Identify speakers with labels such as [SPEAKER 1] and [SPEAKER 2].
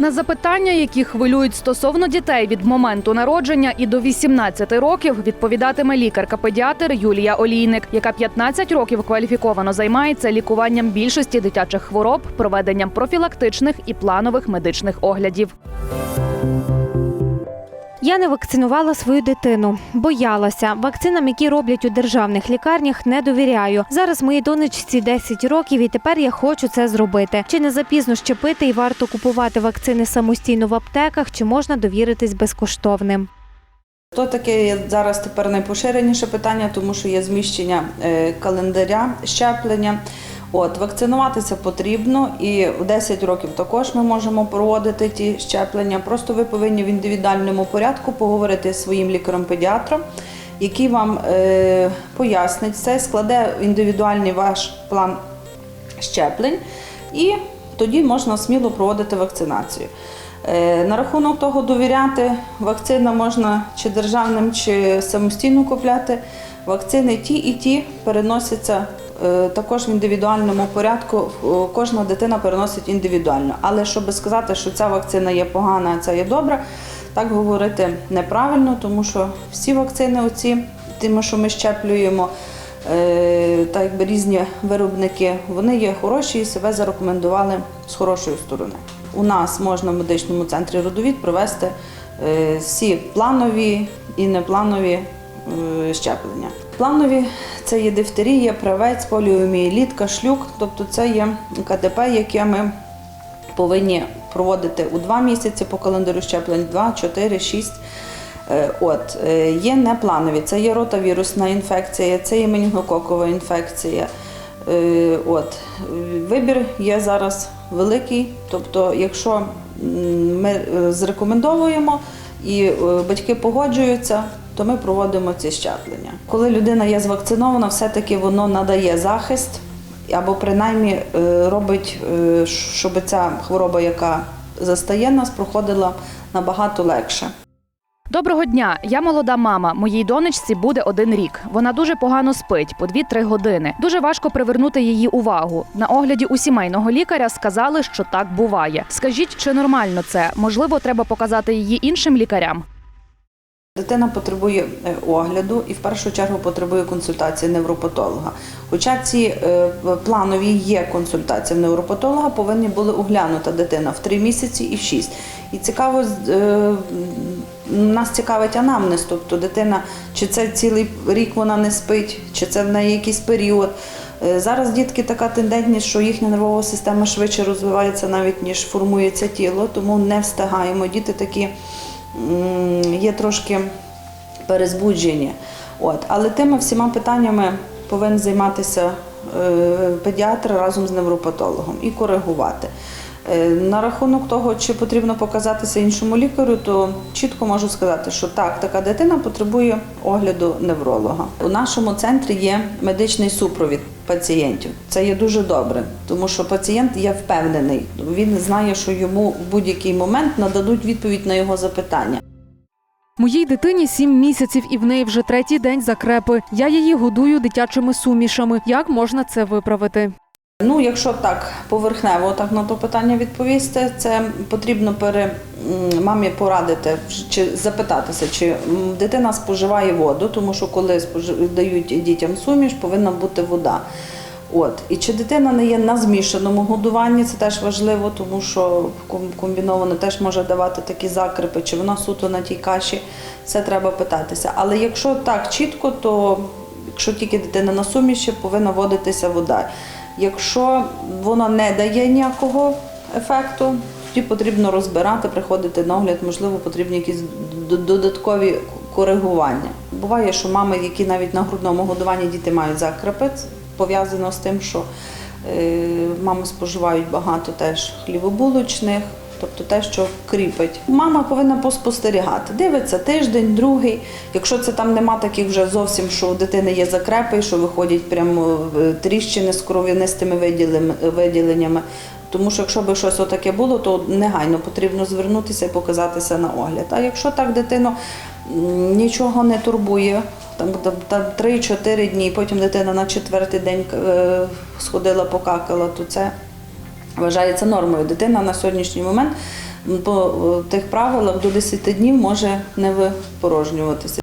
[SPEAKER 1] На запитання, які хвилюють стосовно дітей від моменту народження і до 18 років, відповідатиме лікарка-педіатр Юлія Олійник, яка 15 років кваліфіковано займається лікуванням більшості дитячих хвороб, проведенням профілактичних і планових медичних оглядів.
[SPEAKER 2] Я не вакцинувала свою дитину, боялася. Вакцинам, які роблять у державних лікарнях, не довіряю. Зараз моїй донечці 10 років, і тепер я хочу це зробити. Чи не запізно щепити і варто купувати вакцини самостійно в аптеках, чи можна довіритись безкоштовним?
[SPEAKER 3] То таке зараз тепер найпоширеніше питання, тому що є зміщення е, календаря щеплення. От вакцинуватися потрібно, і в 10 років також ми можемо проводити ті щеплення. Просто ви повинні в індивідуальному порядку поговорити зі своїм лікарем-педіатром, який вам е, пояснить це, складе індивідуальний ваш план щеплень, і тоді можна сміло проводити вакцинацію. Е, На рахунок того довіряти вакцинам можна чи державним, чи самостійно купляти. Вакцини ті і ті переносяться також в індивідуальному порядку. Е, Кожна дитина переносить індивідуально. Але щоб сказати, що ця вакцина є погана, а ця є добра, так говорити неправильно, тому що всі вакцини, оці, тими, що ми щеплюємо, е, так якби різні виробники, вони є хороші і себе зарекомендували з хорошої сторони. У нас можна в медичному центрі родовід провести е, всі планові і непланові е, щеплення. Планові це є дифтерія, правець, поліомієліт, кашлюк, тобто це є КДП, яке ми повинні проводити у два місяці по календарю щеплень, 2, 4, 6. Е, От, е, є непланові, це є ротавірусна інфекція, це є менінгококова інфекція. Е, От, вибір є зараз великий. Тобто, якщо ми е, зрекомендовуємо і е, батьки погоджуються, то ми проводимо ці щеплення. Коли людина є звакцинована, все-таки воно надає захист або принаймні е, робить, е, щоб ця хвороба, яка застає нас, проходила набагато легше.
[SPEAKER 1] Доброго дня, я молода мама. Моїй донечці буде один рік. Вона дуже погано спить по 2-3 години. Дуже важко привернути її увагу. На огляді у сімейного лікаря сказали, що так буває. Скажіть, чи нормально це? Можливо, треба показати її іншим лікарям?
[SPEAKER 3] Дитина потребує е, огляду і в першу чергу потребує консультації невропатолога. Хоча ці е, планові є консультації в невропатолога, повинні були оглянута дитина в 3 місяці і в 6. І цікаво, е, нас цікавить анамнез, тобто дитина, чи це цілий рік вона не спить, чи це в неї якийсь період. Зараз дітки така тендентність, що їхня нервова система швидше розвивається навіть ніж формується тіло, тому не встигаємо. Діти такі є трошки перезбуджені. От. Але тими всіма питаннями повинен займатися е, педіатр разом з невропатологом і коригувати. Е, На рахунок того, чи потрібно показатися іншому лікарю, то чітко можу сказати, що так, така дитина потребує огляду невролога. У нашому центрі є медичний супровід пацієнтів. Це є дуже добре, тому що пацієнт є впевнений. Він знає, що йому в будь-який момент нададуть відповідь на його запитання.
[SPEAKER 4] Моїй дитині сім місяців, і в неї вже третій день закрепи. Я її годую дитячими сумішами. Як можна це виправити?
[SPEAKER 3] Ну, якщо так поверхнево так на то питання відповісти, це потрібно пере мамі порадити чи запитатися, чи дитина споживає воду, тому що коли дають дітям суміш, повинна бути вода. От і чи дитина не є на змішаному годуванні, це теж важливо, тому що комбіновано теж може давати такі закрипи, чи вона суто на тій каші, це треба питатися. Але якщо так чітко, то якщо тільки дитина на суміші, повинна водитися вода. Якщо воно не дає ніякого ефекту, тоді потрібно розбирати, приходити на огляд, можливо, потрібні якісь додаткові коригування. Буває, що мами, які навіть на грудному годуванні діти мають закрепець, пов'язано з тим, що е, мами споживають багато теж хлібобулочних, тобто те, що кріпить. Мама повинна поспостерігати. Дивиться тиждень, другий. Якщо це там нема таких вже зовсім, що у дитини є закрепи, що виходять прямо е, тріщини з кров'янистими виділеннями. Тому що якщо б щось отаке було, то негайно потрібно звернутися і показатися на огляд. А якщо так дитину нічого не турбує, там, там, там 3-4 дні, потім дитина на четвертий день е, сходила, покакала, то це вважається нормою. Дитина на сьогоднішній момент по е, тих правилах до 10 днів може не випорожнюватися.